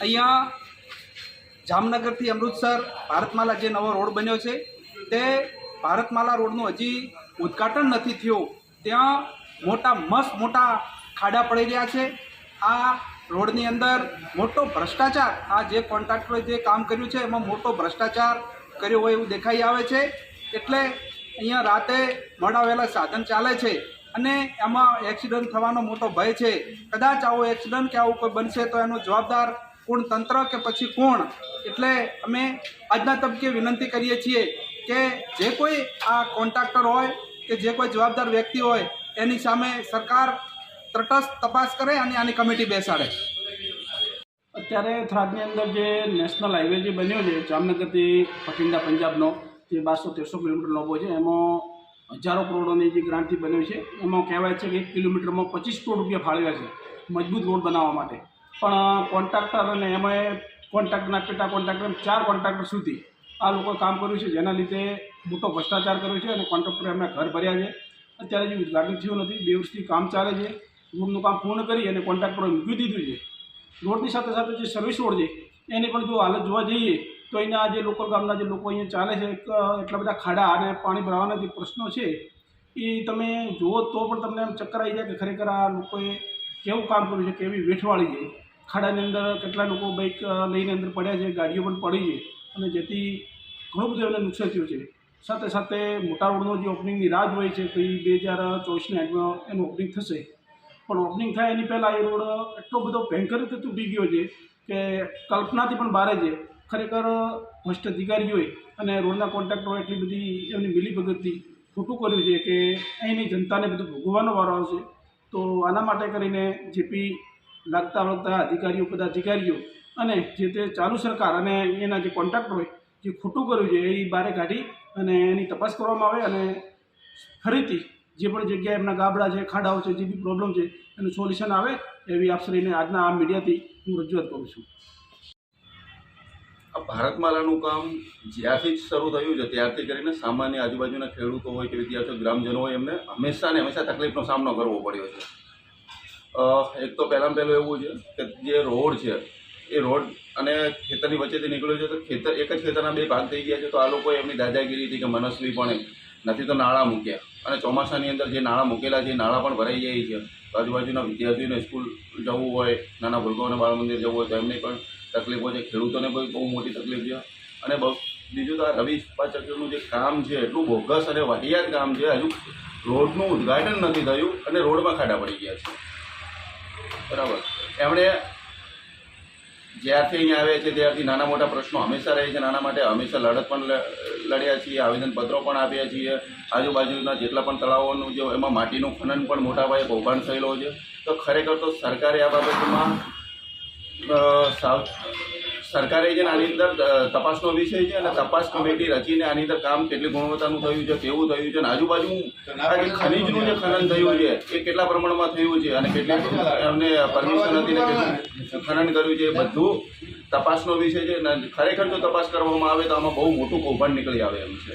અહીંયા જામનગરથી અમૃતસર ભારતમાલા જે નવો રોડ બન્યો છે, તે ભારતમાલા રોડનું હજી ઉદ્ઘાટન નથી થયું. ત્યાં મોટા, મસ્ત મોટા ખાડા પડી રહ્યા છે. આ રોડની અંદર મોટો ભ્રષ્ટાચાર, આ જે કોન્ટ્રાક્ટરે જે કામ કર્યું છે, એમાં મોટો ભ્રષ્ટાચાર કર્યો હોય એવું દેખાઈ આવે છે. એટલે અહીંયા રાતે મળાવેલા સાધન ચાલે છે અને એમાં એક્સિડન્ટ થવાનો મોટો ભય છે. કદાચ આવો એક્સિડન્ટ કે આવું કોઈ બનશે તો એનો જવાબદાર કોણ તંત્ર કે પછી કોણ? એટલે અમે આજના તબકે વિનંતી કરીએ છીએ કે જે કોઈ આ કોન્ટ્રાક્ટર હોય કે જે કોઈ જવાબદાર વ્યક્તિ હોય, એની સામે સરકાર તટસ્થ તપાસ કરે અને આની કમિટી બેસાડે. અત્યારે થરાદની અંદર જે નેશનલ હાઈવે જે બન્યો છે, જામનગરથી ભટિંડા પંજાબનો, જે બારસો તેરસો કિલોમીટર લાંબો છે, એમાં હજારો કરોડોની જે ગ્રાન્ટથી બન્યો છે, એમાં કહેવાય છે કે એક કિલોમીટરમાં પચીસ કરોડ રૂપિયા ફાળવ્યા છે, મજબૂત રોડ બનાવવા માટે. પણ કોન્ટ્રાક્ટર અને એમાં કોન્ટ્રાક્ટરના પેટા કોન્ટ્રાક્ટર ચાર કોન્ટ્રાક્ટર સુધી આ લોકોએ કામ કર્યું છે, જેના લીધે મોટો ભ્રષ્ટાચાર કર્યો છે અને કોન્ટ્રાક્ટરે એમના ઘર ભર્યા છે. અત્યારે જે ઉદઘાટન થયું નથી, બે વર્ષથી કામ ચાલે છે. રોડનું કામ પૂર્ણ કરી અને કોન્ટ્રાક્ટરો મૂકી દીધું છે. રોડની સાથે સાથે જે સર્વિસ રોડ છે, એની પણ જો હાલત જોવા જઈએ, તો અહીંના જે લોકલ ગામના જે લોકો અહીંયા ચાલે છે એટલા બધા ખાડા અને પાણી ભરાવાના જે પ્રશ્નો છે, એ તમે જુઓ તો પણ તમને એમ ચક્કર આવી જાય કે ખરેખર આ લોકોએ કેવું કામ કર્યું છે, કેવી વેઠવાળી છે. ખાડાની અંદર કેટલા લોકો બાઇક લઈને અંદર પડ્યા છે, ગાડીઓ પણ પડી છે અને જેથી ઘણું બધું એમને નુકસાન થયું છે. સાથે સાથે મોટા રોડનો જે ઓપનિંગની રાહ હોય છે એ બે હજાર ચોવીસની એન્ડમાં એનું ઓપનિંગ થશે. પણ ઓપનિંગ થાય એની પહેલાં એ રોડ એટલો બધો ભયંકર રીતે તૂટી ગયો છે કે કલ્પનાથી પણ બહાર છે. ખરેખર ભ્રષ્ટ અધિકારીઓએ અને રોડના કોન્ટ્રાક્ટરો એટલી બધી એમની મિલીભગતથી ખોટું કર્યું છે કે અહીંની જનતાને બધું ભોગવવાનો વારો આવશે. તો આના માટે કરીને જેપી લાગતા વળગતા અધિકારીઓ, પદાધિકારીઓ અને જે તે ચાલુ સરકાર અને એના જે કોન્ટ્રાક્ટર હોય, જે ખોટું કર્યું છે, એ બારે કાઢી અને એની તપાસ કરવામાં આવે અને ફરીથી જે પણ જગ્યાએ એમના ગાબડા છે, ખાડાઓ છે, જે બી પ્રોબ્લેમ છે, એનું સોલ્યુશન આવે એવી આપશ્રીને આજના આ મીડિયાથી હું રજૂઆત કરું છું. આ ભારતમાલાનું કામ જ્યારથી શરૂ થયું છે, ત્યારથી કરીને સામાન્ય આજુબાજુના ખેડૂતો હોય કે વિદ્યાર્થીઓ, ગ્રામજનો હોય, એમને હંમેશા ને હંમેશા તકલીફનો સામનો કરવો પડ્યો છે. એક તો પહેલાં પહેલું એવું છે કે જે રોડ છે, એ રોડ અને ખેતરની વચ્ચેથી નીકળ્યો છે, તો ખેતર, એક જ ખેતરના બે ભાગ થઈ ગયા છે, તો આ લોકોએ એમની દાદાગીરી હતી કે મનસ્વી પણ નથી તો નાણાં મૂક્યા. અને ચોમાસાની અંદર જે નાણાં મૂકેલા છે, એ નાણાં પણ ભરાઈ જાય છે. આજુબાજુના વિદ્યાર્થીઓને સ્કૂલ જવું હોય, નાના ભૂલકોને બાળ મંદિર જવું હોય, તો એમને પણ તકલીફો છે. ખેડૂતોને પણ બહુ મોટી તકલીફ છે. અને બહુ બીજું તો આ રવિ ચક્રનું જે કામ છે, એટલું બોગસ અને વાહિયાત કામ છે, હજુ રોડનું ઉદ્ઘાટન નથી થયું અને રોડમાં ખાડા પડી ગયા છે. બરાબર. એમણે જ્યારથી અહીંયા આવે છે ત્યારથી નાના મોટા પ્રશ્નો હંમેશા રહે છે. નાના માટે હંમેશા લડત પણ લડ્યા છીએ, આવેદનપત્રો પણ આપ્યા છીએ. આજુબાજુના જેટલા પણ તળાવોનું જે એમાં માટીનું ખનન પણ મોટા પાયે કૌભાંડ થયેલો છે. તો ખરેખર તો સરકારે આ બાબતમાં સાવ સરકારે છે આની અંદર તપાસનો વિષય છે અને તપાસ કમિટી રચીને આની અંદર કામ કેટલી ગુણવત્તાનું થયું છે, કેવું થયું છે અને આજુબાજુ ખનીજનું જે ખનન થયું છે, એ કેટલા પ્રમાણમાં થયું છે અને કેટલી એમને પરમિશન હતી ખનન કર્યું છે, એ બધું તપાસનો વિષય છે ખરેખર જો તપાસ કરવામાં આવે તો આમાં બહુ મોટું કૌભાંડ નીકળી આવે એમ છે.